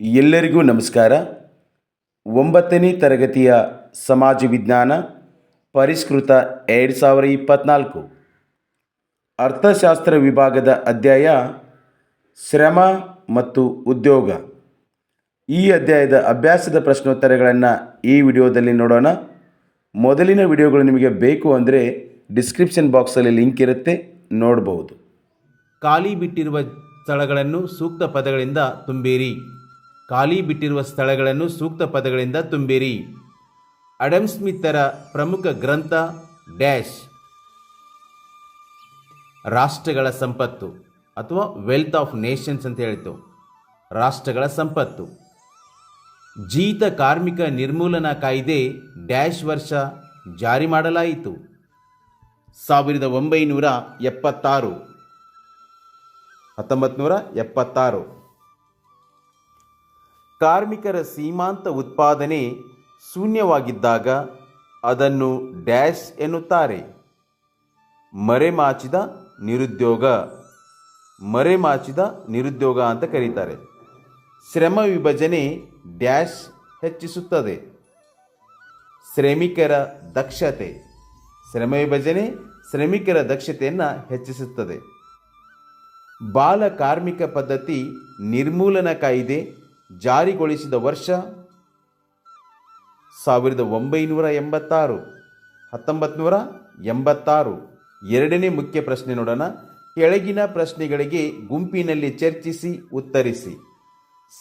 ಎಲ್ಲರಿಗೂ ನಮಸ್ಕಾರ. ಒಂಬತ್ತನೇ ತರಗತಿಯ ಸಮಾಜ ವಿಜ್ಞಾನ ಪರಿಷ್ಕೃತ ಎರಡು ಸಾವಿರ ಇಪ್ಪತ್ತ್ನಾಲ್ಕು ಅರ್ಥಶಾಸ್ತ್ರ ವಿಭಾಗದ ಅಧ್ಯಾಯ ಶ್ರಮ ಮತ್ತು ಉದ್ಯೋಗ. ಈ ಅಧ್ಯಾಯದ ಅಭ್ಯಾಸದ ಪ್ರಶ್ನೋತ್ತರಗಳನ್ನು ಈ ವಿಡಿಯೋದಲ್ಲಿ ನೋಡೋಣ. ಮೊದಲಿನ ವಿಡಿಯೋಗಳು ನಿಮಗೆ ಬೇಕು ಅಂದರೆ ಡಿಸ್ಕ್ರಿಪ್ಷನ್ ಬಾಕ್ಸಲ್ಲಿ ಲಿಂಕ್ ಇರುತ್ತೆ ನೋಡಬಹುದು ಖಾಲಿ ಬಿಟ್ಟಿರುವ ಸ್ಥಳಗಳನ್ನು ಸೂಕ್ತ ಪದಗಳಿಂದ ತುಂಬಿರಿ. ಖಾಲಿ ಬಿಟ್ಟಿರುವ ಸ್ಥಳಗಳನ್ನು ಸೂಕ್ತ ಪದಗಳಿಂದ ತುಂಬಿರಿ. ಅಡಮ್ ಸ್ಮಿತ್ತರ ಪ್ರಮುಖ ಗ್ರಂಥ ಡ್ಯಾಶ್. ರಾಷ್ಟ್ರಗಳ ಸಂಪತ್ತು ಅಥವಾ ವೆಲ್ತ್ ಆಫ್ ನೇಷನ್ಸ್ ಅಂತ ಹೇಳ್ತು ರಾಷ್ಟ್ರಗಳ ಸಂಪತ್ತು. ಜೀತ ಕಾರ್ಮಿಕ ನಿರ್ಮೂಲನಾ ಕಾಯ್ದೆ ಡ್ಯಾಶ್ ವರ್ಷ ಜಾರಿ ಮಾಡಲಾಯಿತು. ಸಾವಿರದ ಒಂಬೈನೂರ ಎಪ್ಪತ್ತಾರು. ಹತ್ತೊಂಬತ್ತು ನೂರ ಎಪ್ಪತ್ತಾರು. ಕಾರ್ಮಿಕರ ಸೀಮಾಂತ ಉತ್ಪಾದನೆ ಶೂನ್ಯವಾಗಿದ್ದಾಗ ಅದನ್ನು ಡ್ಯಾಶ್ ಎನ್ನುತ್ತಾರೆ. ಮರೆಮಾಚಿದ ನಿರುದ್ಯೋಗ. ಮರೆಮಾಚಿದ ನಿರುದ್ಯೋಗ ಅಂತ ಕರೀತಾರೆ. ಶ್ರಮ ವಿಭಜನೆ ಡ್ಯಾಶ್ ಹೆಚ್ಚಿಸುತ್ತದೆ. ಶ್ರಮಿಕರ ದಕ್ಷತೆ. ಶ್ರಮ ವಿಭಜನೆ ಶ್ರಮಿಕರ ದಕ್ಷತೆಯನ್ನು ಹೆಚ್ಚಿಸುತ್ತದೆ. ಬಾಲ ಕಾರ್ಮಿಕ ಪದ್ಧತಿ ನಿರ್ಮೂಲನ ಕಾಯ್ದೆ. ಜಾರಿಗೊಳಿಸಿದ ವರ್ಷ ಸಾವಿರದ ಒಂಬೈನೂರ ಎಂಬತ್ತಾರು ಹತ್ತೊಂಬತ್ತು ನೂರ ಎಂಬತ್ತಾರು. ಎರಡನೇ ಮುಖ್ಯ ಪ್ರಶ್ನೆ ನೋಡೋಣ. ಕೆಳಗಿನ ಪ್ರಶ್ನೆಗಳಿಗೆ ಗುಂಪಿನಲ್ಲಿ ಚರ್ಚಿಸಿ, ಉತ್ತರಿಸಿ.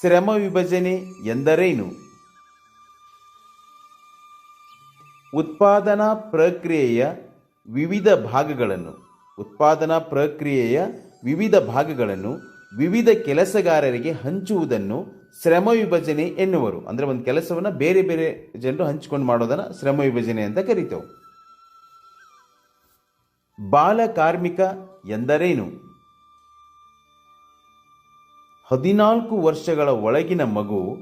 ಶ್ರಮ ವಿಭಜನೆ ಎಂದರೇನು? ಉತ್ಪಾದನಾ ಪ್ರಕ್ರಿಯೆಯ ವಿವಿಧ ಭಾಗಗಳನ್ನು, ಉತ್ಪಾದನಾ ಪ್ರಕ್ರಿಯೆಯ ವಿವಿಧ ಭಾಗಗಳನ್ನು ವಿವಿಧ ಕೆಲಸಗಾರರಿಗೆ ಹಂಚುವುದನ್ನು ಶ್ರಮ ವಿಭಜನೆ ಎನ್ನುವರು. ಅಂದರೆ ಒಂದು ಕೆಲಸವನ್ನು ಬೇರೆ ಬೇರೆ ಜನರು ಹಂಚಿಕೊಂಡು ಮಾಡೋದನ್ನು ಶ್ರಮ ವಿಭಜನೆ ಅಂತ ಕರಿತೇವೆ. ಬಾಲ ಕಾರ್ಮಿಕ ಎಂದರೇನು? ಹದಿನಾಲ್ಕು ವರ್ಷಗಳ ಒಳಗಿನ ಮಗು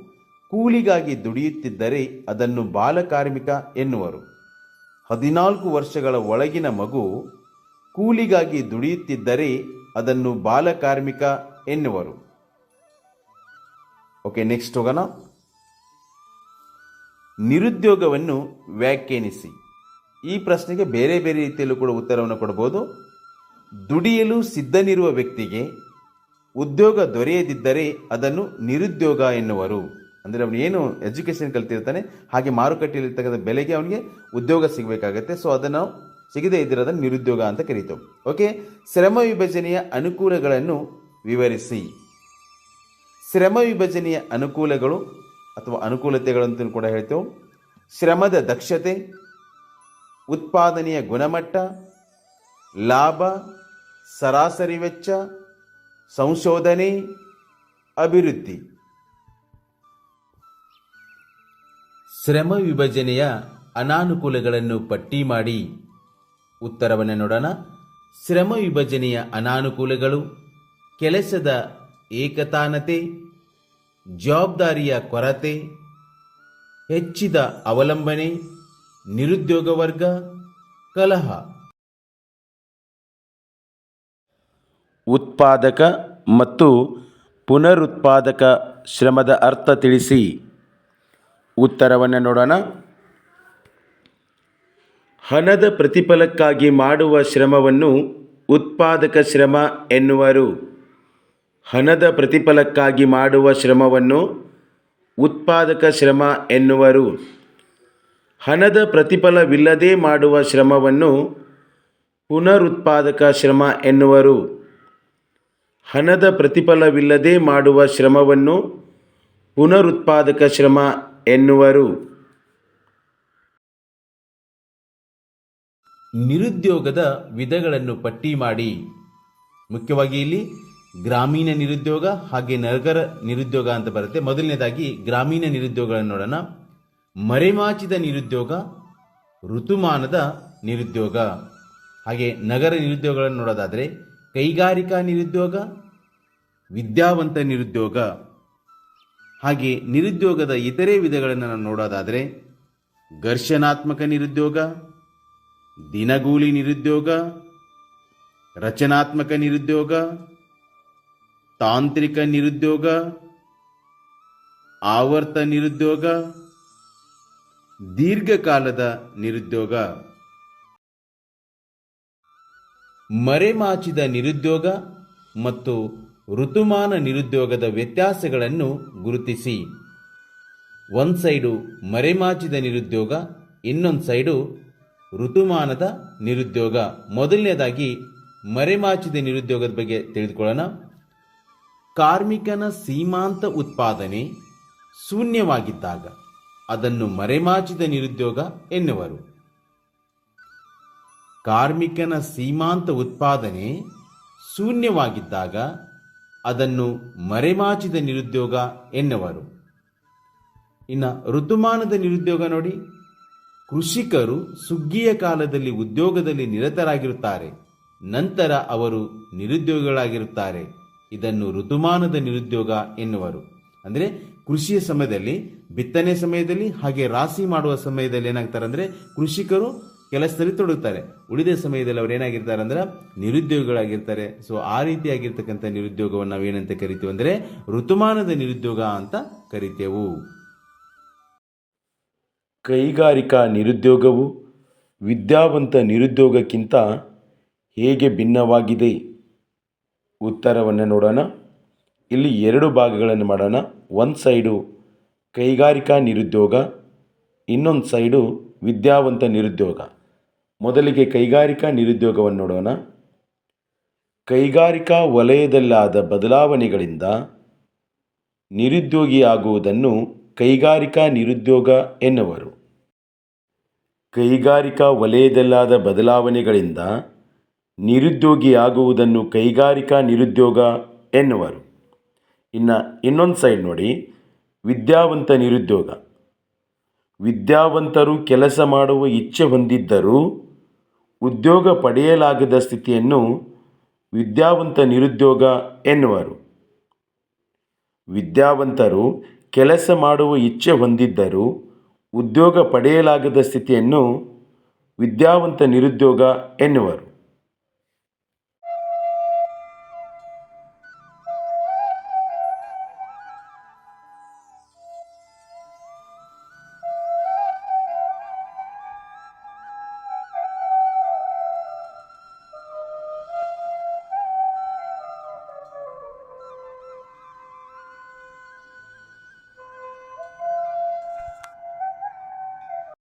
ಕೂಲಿಗಾಗಿ ದುಡಿಯುತ್ತಿದ್ದರೆ ಅದನ್ನು ಬಾಲಕಾರ್ಮಿಕ ಎನ್ನುವರು. ಹದಿನಾಲ್ಕು ವರ್ಷಗಳ ಒಳಗಿನ ಮಗು ಕೂಲಿಗಾಗಿ ದುಡಿಯುತ್ತಿದ್ದರೆ ಅದನ್ನು ಬಾಲಕಾರ್ಮಿಕ ಎನ್ನುವರು. ಓಕೆ ನೆಕ್ಸ್ಟ್ ಹೋಗೋಣ. ನಿರುದ್ಯೋಗವನ್ನು ವ್ಯಾಖ್ಯಾನಿಸಿ. ಈ ಪ್ರಶ್ನೆಗೆ ಬೇರೆ ಬೇರೆ ರೀತಿಯಲ್ಲೂ ಕೂಡ ಉತ್ತರವನ್ನು ಕೊಡಬಹುದು ದುಡಿಯಲು ಸಿದ್ಧನಿರುವ ವ್ಯಕ್ತಿಗೆ ಉದ್ಯೋಗ ದೊರೆಯದಿದ್ದರೆ ಅದನ್ನು ನಿರುದ್ಯೋಗ ಎನ್ನುವರು. ಅಂದರೆ ಅವನು ಏನು ಎಜುಕೇಷನ್ ಕಲ್ತಿರ್ತಾನೆ, ಹಾಗೆ ಮಾರುಕಟ್ಟೆಯಲ್ಲಿರ್ತಕ್ಕಂಥ ಬೆಲೆಗೆ ಅವನಿಗೆ ಉದ್ಯೋಗ ಸಿಗಬೇಕಾಗತ್ತೆ. ಸೊ ಅದನ್ನು ಸಿಗದೇ ಅದನ್ನು ನಿರುದ್ಯೋಗ ಅಂತ ಕರೀತೇವೆ ಓಕೆ ಶ್ರಮ ವಿಭಜನೆಯ ಅನುಕೂಲಗಳನ್ನು ವಿವರಿಸಿ. ಶ್ರಮ ವಿಭಜನೆಯ ಅನುಕೂಲಗಳು ಅಥವಾ ಅನುಕೂಲತೆಗಳಂತೂ ಕೂಡ ಹೇಳ್ತೇವೆ. ಶ್ರಮದ ದಕ್ಷತೆ, ಉತ್ಪಾದನೆಯ ಗುಣಮಟ್ಟ, ಲಾಭ, ಸರಾಸರಿ ವೆಚ್ಚ, ಸಂಶೋಧನೆ, ಅಭಿವೃದ್ಧಿ. ಶ್ರಮ ವಿಭಜನೆಯ ಅನಾನುಕೂಲಗಳನ್ನು ಪಟ್ಟಿ ಮಾಡಿ. ಉತ್ತರವನ್ನು ನೋಡೋಣ. ಶ್ರಮ ವಿಭಜನೆಯ ಅನಾನುಕೂಲಗಳು ಕೆಲಸದ ಏಕತಾನತೆ, ಜವಾಬ್ದಾರಿಯ ಕೊರತೆ, ಹೆಚ್ಚಿದ ಅವಲಂಬನೆ, ನಿರುದ್ಯೋಗ ವರ್ಗ, ಕಲಹ. ಉತ್ಪಾದಕ ಮತ್ತು ಪುನರುತ್ಪಾದಕ ಶ್ರಮದ ಅರ್ಥ ತಿಳಿಸಿ. ಉತ್ತರವನ್ನು ನೋಡೋಣ. ಹಣದ ಪ್ರತಿಫಲಕ್ಕಾಗಿ ಮಾಡುವ ಶ್ರಮವನ್ನು ಉತ್ಪಾದಕ ಶ್ರಮ ಎನ್ನುವರು. ಹಣದ ಪ್ರತಿಫಲಕ್ಕಾಗಿ ಮಾಡುವ ಶ್ರಮವನ್ನು ಉತ್ಪಾದಕ ಶ್ರಮ ಎನ್ನುವರು. ಹಣದ ಪ್ರತಿಫಲವಿಲ್ಲದೆ ಮಾಡುವ ಶ್ರಮವನ್ನು ಪುನರುತ್ಪಾದಕ ಶ್ರಮ ಎನ್ನುವರು. ಹಣದ ಪ್ರತಿಫಲವಿಲ್ಲದೆ ಮಾಡುವ ಶ್ರಮವನ್ನು ಪುನರುತ್ಪಾದಕ ಶ್ರಮ ಎನ್ನುವರು. ನಿರುದ್ಯೋಗದ ವಿಧಗಳನ್ನು ಪಟ್ಟಿ ಮಾಡಿ. ಮುಖ್ಯವಾಗಿ ಇಲ್ಲಿ ಗ್ರಾಮೀಣ ನಿರುದ್ಯೋಗ ಹಾಗೆ ನಗರ ನಿರುದ್ಯೋಗ ಅಂತ ಬರುತ್ತೆ. ಮೊದಲನೇದಾಗಿ ಗ್ರಾಮೀಣ ನಿರುದ್ಯೋಗಗಳನ್ನು ನೋಡೋಣ. ಮರೆಮಾಚಿದ ನಿರುದ್ಯೋಗ, ಋತುಮಾನದ ನಿರುದ್ಯೋಗ. ಹಾಗೆ ನಗರ ನಿರುದ್ಯೋಗಗಳನ್ನು ನೋಡೋದಾದರೆ ಕೈಗಾರಿಕಾ ನಿರುದ್ಯೋಗ, ವಿದ್ಯಾವಂತ ನಿರುದ್ಯೋಗ. ಹಾಗೆ ನಿರುದ್ಯೋಗದ ಇತರೆ ವಿಧಗಳನ್ನು ನಾವು ನೋಡೋದಾದರೆ ಘರ್ಷಣಾತ್ಮಕ ನಿರುದ್ಯೋಗ, ದಿನಗೂಲಿ ನಿರುದ್ಯೋಗ, ರಚನಾತ್ಮಕ ನಿರುದ್ಯೋಗ ತಾಂತ್ರಿಕ ನಿರುದ್ಯೋಗ, ಆವರ್ತ ನಿರುದ್ಯೋಗ, ದೀರ್ಘಕಾಲದ ನಿರುದ್ಯೋಗ. ಮರೆಮಾಚಿದ ನಿರುದ್ಯೋಗ ಮತ್ತು ಋತುಮಾನ ನಿರುದ್ಯೋಗದ ವ್ಯತ್ಯಾಸಗಳನ್ನು ಗುರುತಿಸಿ. ಒಂದು ಸೈಡು ಮರೆಮಾಚಿದ ನಿರುದ್ಯೋಗ, ಇನ್ನೊಂದು ಸೈಡು ಋತುಮಾನದ ನಿರುದ್ಯೋಗ. ಮೊದಲನೇದಾಗಿ ಮರೆಮಾಚಿದ ನಿರುದ್ಯೋಗದ ಬಗ್ಗೆ ತಿಳಿದುಕೊಳ್ಳೋಣ. ಕಾರ್ಮಿಕನ ಸೀಮಾಂತ ಉತ್ಪಾದನೆ ಶೂನ್ಯವಾಗಿದ್ದಾಗ ಅದನ್ನು ಮರೆಮಾಚಿದ ನಿರುದ್ಯೋಗ ಎನ್ನುವರು. ಕಾರ್ಮಿಕನ ಸೀಮಾಂತ ಉತ್ಪಾದನೆ ಶೂನ್ಯವಾಗಿದ್ದಾಗ ಅದನ್ನು ಮರೆಮಾಚಿದ ನಿರುದ್ಯೋಗ ಎನ್ನುವರು. ಇನ್ನು ಋತುಮಾನದ ನಿರುದ್ಯೋಗ ನೋಡಿ. ಕೃಷಿಕರು ಸುಗ್ಗಿಯ ಕಾಲದಲ್ಲಿ ಉದ್ಯೋಗದಲ್ಲಿ ನಿರತರಾಗಿರುತ್ತಾರೆ. ನಂತರ ಅವರು ನಿರುದ್ಯೋಗಿಗಳಾಗಿರುತ್ತಾರೆ. ಇದನ್ನು ಋತುಮಾನದ ನಿರುದ್ಯೋಗ ಎನ್ನುವರು. ಅಂದರೆ ಕೃಷಿಯ ಸಮಯದಲ್ಲಿ, ಬಿತ್ತನೆ ಸಮಯದಲ್ಲಿ, ಹಾಗೆ ರಾಶಿ ಮಾಡುವ ಸಮಯದಲ್ಲಿ ಏನಾಗ್ತಾರೆ ಅಂದರೆ ಕೃಷಿಕರು ಕೆಲಸದಲ್ಲಿ ತೊಡಗುತ್ತಾರೆ. ಉಳಿದ ಸಮಯದಲ್ಲಿ ಅವ್ರು ಏನಾಗಿರ್ತಾರೆ ಅಂದ್ರೆ ನಿರುದ್ಯೋಗಿಗಳಾಗಿರ್ತಾರೆ. ಸೊ ಆ ರೀತಿಯಾಗಿರ್ತಕ್ಕಂಥ ನಿರುದ್ಯೋಗವನ್ನು ನಾವೇನಂತ ಕರಿತೀವಿ ಅಂದರೆ ಋತುಮಾನದ ನಿರುದ್ಯೋಗ ಅಂತ ಕರಿತೇವು. ಕೈಗಾರಿಕಾ ನಿರುದ್ಯೋಗವು ವಿದ್ಯಾವಂತ ನಿರುದ್ಯೋಗಕ್ಕಿಂತ ಹೇಗೆ ಭಿನ್ನವಾಗಿದೆ? ಉತ್ತರವನ್ನು ನೋಡೋಣ. ಇಲ್ಲಿ ಎರಡು ಭಾಗಗಳನ್ನು ಮಾಡೋಣ. ಒಂದು ಸೈಡು ಕೈಗಾರಿಕಾ ನಿರುದ್ಯೋಗ, ಇನ್ನೊಂದು ಸೈಡು ವಿದ್ಯಾವಂತ ನಿರುದ್ಯೋಗ. ಮೊದಲಿಗೆ ಕೈಗಾರಿಕಾ ನಿರುದ್ಯೋಗವನ್ನು ನೋಡೋಣ. ಕೈಗಾರಿಕಾ ವಲಯದಲ್ಲಾದ ಬದಲಾವಣೆಗಳಿಂದ ನಿರುದ್ಯೋಗಿಯಾಗುವುದನ್ನು ಕೈಗಾರಿಕಾ ನಿರುದ್ಯೋಗ ಎನ್ನುವರು. ಕೈಗಾರಿಕಾ ವಲಯದಲ್ಲಾದ ಬದಲಾವಣೆಗಳಿಂದ ನಿರುದ್ಯೋಗಿಯಾಗುವುದನ್ನು ಕೈಗಾರಿಕಾ ನಿರುದ್ಯೋಗ ಎನ್ನುವರು. ಇನ್ನು ಇನ್ನೊಂದು ಸೈಡ್ ನೋಡಿ, ವಿದ್ಯಾವಂತ ನಿರುದ್ಯೋಗ. ವಿದ್ಯಾವಂತರು ಕೆಲಸ ಮಾಡುವ ಇಚ್ಛೆ ಹೊಂದಿದ್ದರೂ ಉದ್ಯೋಗ ಪಡೆಯಲಾಗದ ಸ್ಥಿತಿಯನ್ನು ವಿದ್ಯಾವಂತ ನಿರುದ್ಯೋಗ ಎನ್ನುವರು. ವಿದ್ಯಾವಂತರು ಕೆಲಸ ಮಾಡುವ ಇಚ್ಛೆ ಹೊಂದಿದ್ದರೂ ಉದ್ಯೋಗ ಪಡೆಯಲಾಗದ ಸ್ಥಿತಿಯನ್ನು ವಿದ್ಯಾವಂತ ನಿರುದ್ಯೋಗ ಎನ್ನುವರು.